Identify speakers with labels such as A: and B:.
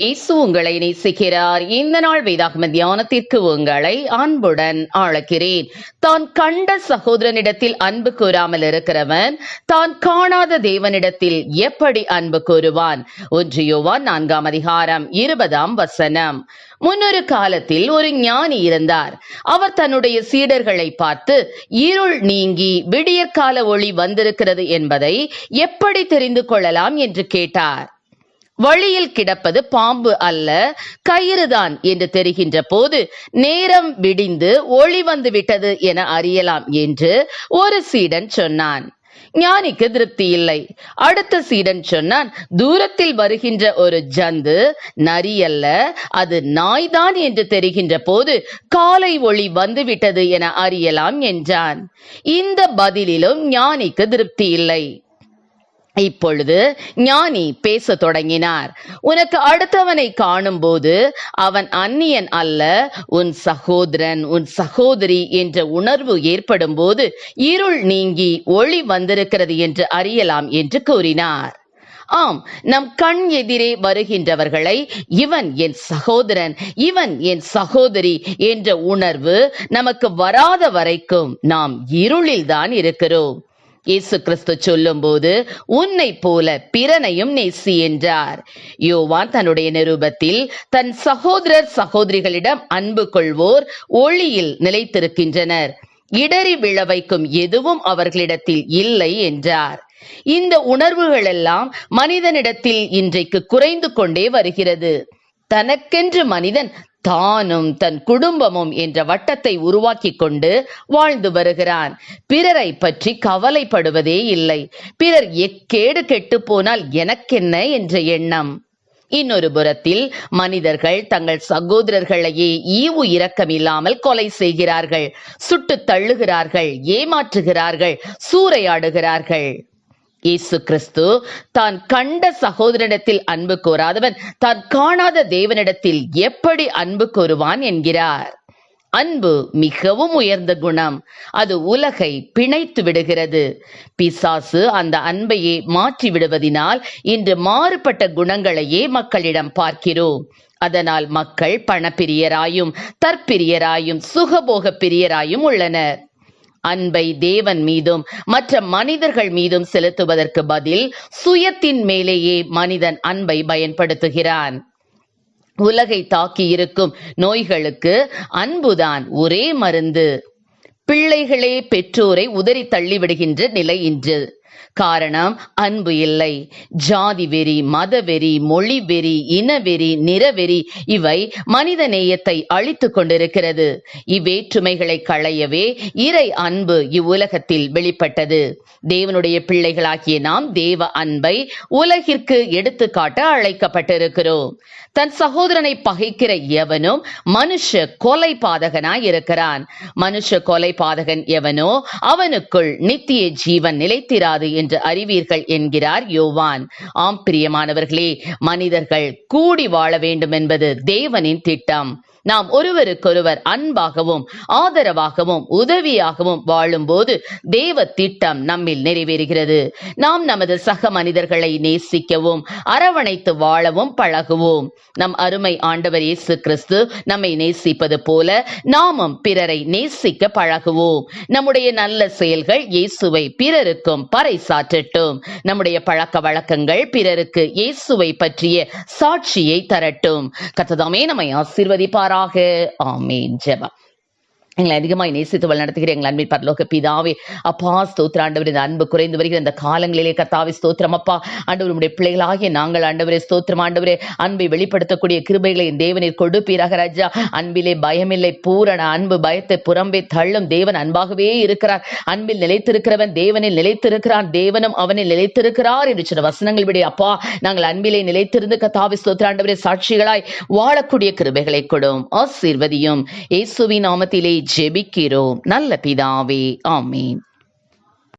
A: இயேசு உங்களை நேசிக்கிறார். இந்த நாள் வேதாகம தியானத்திற்கு உங்களை அன்புடன் அழைக்கிறேன். தான் கண்ட சகோதரனிடத்தில் அன்பு கூறாமல் இருக்கிறவன் தான் காணாத தேவனிடத்தில் எப்படி அன்பு கூறுவான்? ஒன்று யோவான் நான்காம் அதிகாரம் இருபதாம் வசனம். முன்னொரு காலத்தில் ஒரு ஞானி இருந்தார். அவர் தன்னுடைய சீடர்களை பார்த்து இருள் நீங்கி விடியற்கால ஒளி வந்திருக்கிறது என்பதை எப்படி தெரிந்து கொள்ளலாம்? என்று கேட்டார். வழியில் கிடப்பது பாம்பு அல்ல கயிறுதான் என்று தெரிகின்ற போது நேரம் விடிந்து ஒளி வந்து விட்டது என அறியலாம் என்று ஒரு சீடன் சொன்னான். ஞானிக்கு திருப்தி இல்லை. அடுத்த சீடன் சொன்னான் தூரத்தில் வருகின்ற ஒரு ஜந்து நரி அல்ல அது நாய்தான் என்று தெரிகின்ற போது காலை ஒளி வந்துவிட்டது என அறியலாம் என்றான். இந்த பதிலிலும் ஞானிக்கு திருப்தி இல்லை. இப்பொழுது ஞானி பேச தொடங்கினார். உனக்கு அடுத்தவனை காணும்போது அவன் அந்நியன் அல்ல உன் சகோதரன் உன் சகோதரி என்ற உணர்வு ஏற்படும் போது இருள் நீங்கி ஒளி வந்திருக்கிறது என்று அறியலாம் என்று கூறினார். ஆம் நம் கண் எதிரே வருகின்றவர்களை இவன் என் சகோதரன் இவன் என் சகோதரி என்ற உணர்வு நமக்கு வராத வரைக்கும் நாம் இருளில்தான் இருக்கிறோம். இயேசு கிறிஸ்து சொல்லும் போது உன்னை போல பிறனையும் நேசி என்றார். யோவான் தன்னுடைய நிருபத்தில் தன் சகோதரர் சகோதரிகளிடம் அன்பு கொள்வோர் ஒளியில் நிலைத்திருக்கின்றனர். இடறி விழ வைக்கும் எதுவும் அவர்களிடத்தில் இல்லை என்றார். இந்த உணர்வுகள் எல்லாம் மனிதனிடத்தில் இன்றைக்கு குறைந்து கொண்டே வருகிறது. தனக்கென்று மனிதன் தானும் தன் குடும்பமும் என்ற வட்டத்தை உருவாக்கி கொண்டு வாழ்ந்து வருகிறான். பிறரை பற்றி கவலைப்படுவதே இல்லை. பிறர் எக்கேடு கெட்டு போனால் எனக்கென்ன என்ற எண்ணம். இன்னொரு புறத்தில் மனிதர்கள் தங்கள் சகோதரர்களையே ஈவு இரக்கம் இல்லாமல் கொலை செய்கிறார்கள். சுட்டு தள்ளுகிறார்கள் ஏமாற்றுகிறார்கள் சூறையாடுகிறார்கள். இயேசு கிறிஸ்து தான் கண்ட சகோதரனிடத்தில் அன்பு கோராதவன் தான் காணாத தேவனிடத்தில் எப்படி அன்பு கோருவான் என்கிறார். அன்பு மிகவும் உயர்ந்த குணம். அது உலகை பிணைத்து விடுகிறது. பிசாசு அந்த அன்பையே மாற்றி விடுவதினால் இன்று மாறுபட்ட குணங்களையே மக்களிடம் பார்க்கிறோம். அதனால் மக்கள் பணப்பிரியராயும் தற்பிரியராயும் சுகபோக பிரியராயும் உள்ளனர். அன்பை தேவன் மீதும் மற்ற மனிதர்கள் மீதும் செலுத்துவதற்கு பதில் சுயத்தின் மேலேயே மனிதன் அன்பை பயன்படுத்துகிறான். உலகை தாக்கி இருக்கும் நோய்களுக்கு அன்புதான் ஒரே மருந்து. பிள்ளைகளே பெற்றோரை உதறி தள்ளிவிடுகின்ற நிலை இன்று. காரணம் அன்பு இல்லை. ஜாதி வெறி மத வெறி மொழி வெறி இனவெறி நிறவெறி இவை மனித நேயத்தை அழித்துக் கொண்டிருக்கிறது. இவ்வேற்றுமைகளை களையவே இறை அன்பு இவ்வுலகத்தில் வெளிப்பட்டது. தேவனுடைய பிள்ளைகளாகிய நாம் தேவ அன்பை உலகிற்கு எடுத்துக்காட்ட அழைக்கப்பட்டிருக்கிறோம். தன் சகோதரனை பகைக்கிற எவனும் மனுஷ கொலை பாதகனாய் இருக்கிறான். மனுஷ கொலை பாதகன் எவனோ அவனுக்குள் நித்திய ஜீவன் நிலைத்திராது. என்று அறிவீர்கள் என்கிறார் யோவான். ஆம் பிரியமானவர்களே மனிதர்கள் கூடி வாழ வேண்டும் என்பது தேவனின் திட்டம். நாம் ஒருவருக்கொருவர் அன்பாகவும் ஆதரவாகவும் உதவியாகவும் வாழும்போது தேவ திட்டம் நம்மில் நிறைவேறுகிறது. நாம் நமது சக மனிதர்களை நேசிக்கவும் அரவணைத்து வாழவும் பழகுவோம். நம் அருமை ஆண்டவர் இயேசு கிறிஸ்து நம்மை நேசிப்பது போல நாமும் பிறரை நேசிக்க பழகுவோம். நம்முடைய நல்ல செயல்கள் இயேசுவை பிறருக்கும் பறைசாற்றட்டும் நம்முடைய பழக்க வழக்கங்கள் பிறருக்கு இயேசுவை பற்றிய சாட்சியை தரட்டும். கத்ததாமே நம்மை ஆசீர்வதிப்பாராக. ஆமேன். ஜெபம். எங்களை அதிகமாய் நேசித்து வழிநடத்துகிற எங்கள் அன்பில் பரலோக பிதாவே அப்பா ஸ்தோத்திர ஆண்டவர் இந்த அன்பு குறைந்து வருகிற இந்த காலங்களிலே கத்தாவி ஸ்தோத்திரம் அப்பா. ஆண்டவர் உடைய பிள்ளைகளாகிய நாங்கள் ஆண்டவரே ஸ்தோத்திரம் ஆண்டவரே அன்பை வெளிப்படுத்தக்கூடிய கிருபைகளை என் தேவனில் கொடுப்பீராக ராஜா. அன்பிலே பயமில்லை பூரண அன்பு பயத்தை புறம்பே தள்ளும் தேவன் அன்பாகவே இருக்கிறார். அன்பில் நிலைத்திருக்கிறவன் தேவனில் நிலைத்திருக்கிறான் தேவனும் அவனில் நிலைத்திருக்கிறார் என்று சில வசனங்கள் விட அப்பா நாங்கள் அன்பிலே நிலைத்திருந்து கத்தாவி ஸ்தோத்திர ஆண்டவரே சாட்சிகளாய் வாழக்கூடிய கிருபைகளை கொடும். ஆசீர்வதியும். இயேசுவின் நாமத்திலே ஜெபிக்கிறோம். நல்ல பிதாவே ஆமீன்.